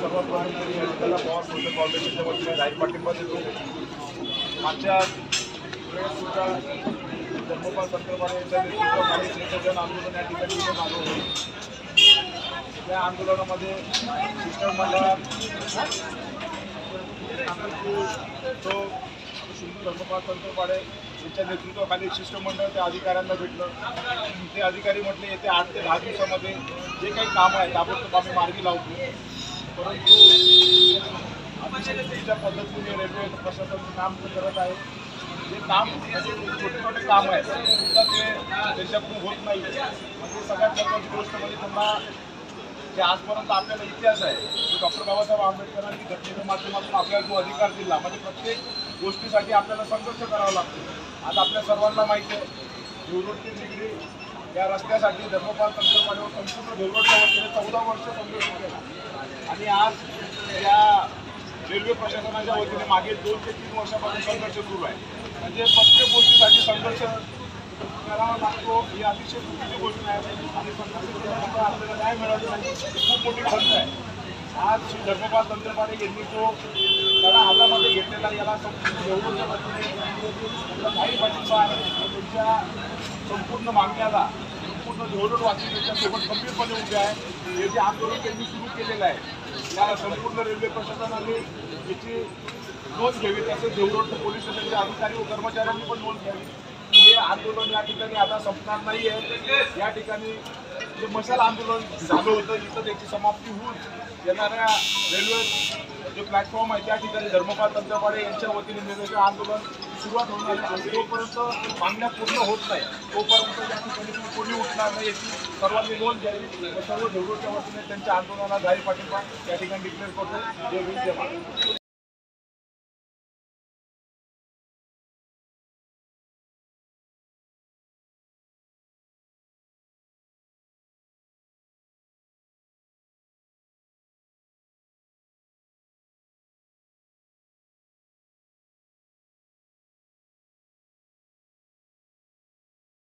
सर्व प्रथम तरी हरिताला पवार सोशल फाउंडेशनच्या वतीने जाहीर पाठिंबा देतो मागच्या वेळेसुद्धा धर्मपाल संतरवाडे यांच्या नेतृत्वाखाली शेतजन आंदोलन या ठिकाणी मागवलं होतं. त्या आंदोलनामध्ये शिक्षण मंडळात तो धर्मपाल संकल्पाडे यांच्या नेतृत्वाखाली शिष्टमंडळ त्या अधिकाऱ्यांना भेटलं. ते अधिकारी म्हटले येते आठ ते दहा दिवसामध्ये जे काही काम आहे ताबडतोब आम्ही मार्गी लावतो. परंतु अतिशय पद्धतीने रेल्वे प्रशासन काम करत आहे जे काम छोटे छोटे काम आहे सुद्धा ते त्याच्यातून होत नाही म्हणजे सगळ्यात महत्त्वाची गोष्ट म्हणजे त्यांना जे आजपर्यंत आपल्याला इतिहास आहे डॉक्टर बाबासाहेब आंबेडकरांनी घटनेच्या माध्यमातून आपल्याला जो अधिकार दिला म्हणजे प्रत्येक गोष्टीसाठी आपल्याला संघर्ष करावा लागतो आज आपल्या सर्वांना माहिती आहे देवरोड डिग्री या रस्त्यासाठी धर्मपाल तंत्रपाडीवर संपूर्ण देवरोडच्या वतीने चौदा वर्ष आणि आज या रेल्वे प्रशासनाच्या वतीने मागे दोन ते तीन वर्षापासून संघर्ष सुरू आहे. म्हणजे प्रत्येक गोष्टीसाठी संघर्ष करावा लागतो ही अतिशय चुकीची गोष्ट आहे. आणि संघर्ष आपल्याला न्याय मिळाला नाही खूप मोठी खंत आहे. आज श्री धर्मपाल तंत्रपाडे यांनी तो त्याला हातामध्ये घेतलेला याला संपूर्ण वतीने काही पाठिंबा आहे. तुमच्या संपूर्ण मागण्याला संपूर्ण देवरूड वासी त्याच्यासोबत गंभीरपणे उभे आहे. हे जे आंदोलन त्यांनी सुरू केलेलं आहे या संपूर्ण रेल्वे प्रशासनाने याची नोंद घ्यावी तसेच देवरोड पोलीस स्टेशनच्या अधिकारी व कर्मचाऱ्यांनी पण नोंद घ्यावी. आंदोलन या ठिकाणी आता संपणार नाही आहे या ठिकाणी जे मशाल आंदोलन झालं होतं इथं त्याची समाप्ती होऊन येणाऱ्या रेल्वे जे प्लॅटफॉर्म आहे त्या ठिकाणी धर्मपाल तंत्रपाडे यांच्या वतीने निर्देश आंदोलन सुरुवात होणार आहे. आणि जोपर्यंत मागण्या पूर्ण होत नाही तोपर्यंत या ठिकाणी कोणी उठणार नाही याची सर्वांनी नोंद घ्यावी. सर्व देवरूडच्या वतीने त्यांच्या आंदोलनाला जाहीर पाठिंबा या ठिकाणी डिक्लेअर करतो जय भीम